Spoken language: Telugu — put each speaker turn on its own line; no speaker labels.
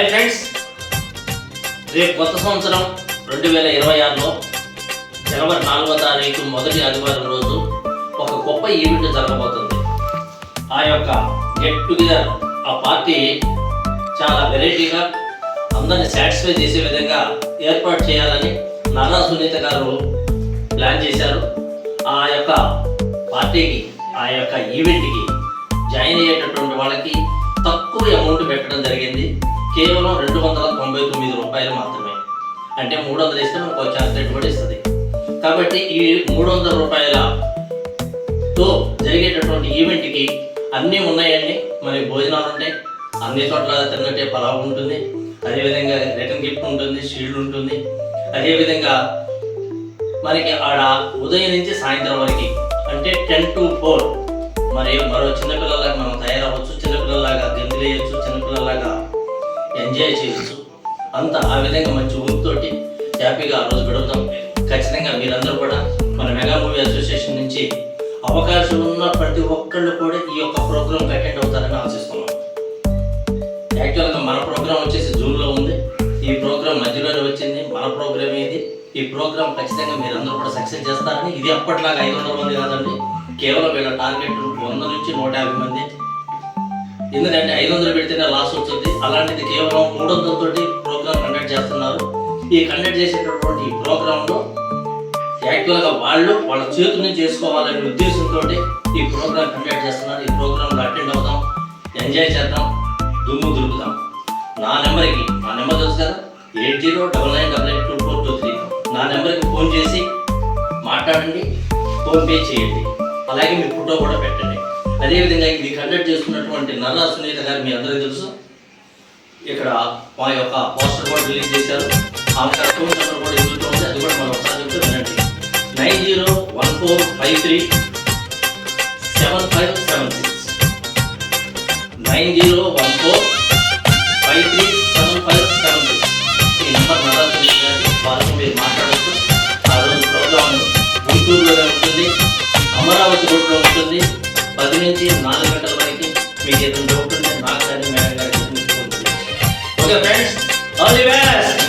హాయ్ ఫ్రెండ్స్ రేపు కొత్త సంవత్సరం రెండు వేల ఇరవై ఆరులో జనవరి నాలుగో తారీఖు మొదటి ఆదివారం రోజు ఒక గొప్ప ఈవెంట్ జరగబోతుంది. ఆ యొక్క గెట్ టుగెదర్ ఆ పార్టీ చాలా వెరైటీగా అందరిని సాటిస్ఫై చేసే విధంగా ఏర్పాటు చేయాలని నానా సునీత గారు ప్లాన్ చేశారు. ఆ యొక్క పార్టీకి ఆ యొక్క ఈవెంట్కి జాయిన్ అయ్యేటటువంటి వాళ్ళకి తక్కువ అమౌంట్ పెట్టడం జరిగింది. కేవలం రెండు వందల తొంభై తొమ్మిది రూపాయలు మాత్రమే. అంటే మూడు వందలు ఇస్తే మనకు ఒక పెట్టుబడి ఇస్తుంది. కాబట్టి ఈ మూడు వందల రూపాయలతో జరిగేటటువంటి ఈవెంట్కి అన్నీ ఉన్నాయండి. మరి భోజనాలు ఉంటాయి అన్ని చోట్ల తిన్నట్టే పలావ్ ఉంటుంది. అదేవిధంగా రిటర్న్ గిఫ్ట్ ఉంటుంది షీల్డ్ ఉంటుంది. అదేవిధంగా మనకి ఆడ ఉదయం నుంచి సాయంత్రం వరకు అంటే టెన్ టు ఫోర్. మరి మరో చిన్నపిల్లలకు మనం ఎంజాయ్ చేయొచ్చు అంత ఆ విధంగా మంచి ఊపితోటి హ్యాపీగా ఆ రోజు గడుపుతాం. ఖచ్చితంగా మీరందరూ కూడా మన మెగా మూవీ అసోసియేషన్ నుంచి అవకాశం ఉన్న ప్రతి ఒక్కళ్ళు కూడా ఈ యొక్క ప్రోగ్రామ్ అటెండ్ అవుతారని ఆశిస్తున్నాం. యాక్చువల్గా మన ప్రోగ్రామ్ వచ్చేసి జూన్లో ఉంది. ఈ ప్రోగ్రామ్ మధ్యలోనే వచ్చింది. మన ప్రోగ్రామ్ ఇది. ఈ ప్రోగ్రామ్ ఖచ్చితంగా మీరందరూ కూడా సక్సెస్ చేస్తారని ఇది అప్పట్లాగా ఐదు వందల మంది కాదండి. కేవలం వీళ్ళ టార్గెట్ వంద నుంచి నూట యాభై మంది ఎందుకంటే ఐదు వందలు పెడితేనే లాస్ వస్తుంది అలాంటిది కేవలం మూడు వందలతోటి ప్రోగ్రామ్ కండక్ట్ చేస్తున్నారు. ఈ కండక్ట్ చేసేటటువంటి ఈ ప్రోగ్రాంలో యాక్చువల్గా వాళ్ళు వాళ్ళ చేతుల చేసుకోవాలనే ఉద్దేశంతో ఈ ప్రోగ్రామ్ కండక్ట్ చేస్తున్నారు. ఈ ప్రోగ్రాంలో అటెండ్ అవుదాం ఎంజాయ్ చేద్దాం దుమ్ము దులుపుదాం. నా నెంబర్కి నా నెంబర్ తెలుసు కదా? Eight zero double nine double eight two four two three. నా నెంబర్కి ఫోన్ చేసి మాట్లాడండి ఫోన్పే చేయండి. అలాగే మీ ఫోటో కూడా పెట్టండి. అదేవిధంగా ఇది కండక్ట్ చేస్తున్నటువంటి నల్లా సునీత గారు మీ అందరికీ తెలుసు. ఇక్కడ మా యొక్క పోస్టర్ కూడా రిలీజ్ చేశారు. ఆమె కరెక్ట్ నెంబర్ కూడా ఇందులో ఉంది అది కూడా మనం ఒకసారి చెప్తే వినండి. Nine zero one four five three seven five seven six. Nine zero one four పది నుంచి నాలుగు గంటల వరకు మీకు ఏదైనా డౌట్ ఉంటే నాకు కానీ మేడం గారికి okay friends all the best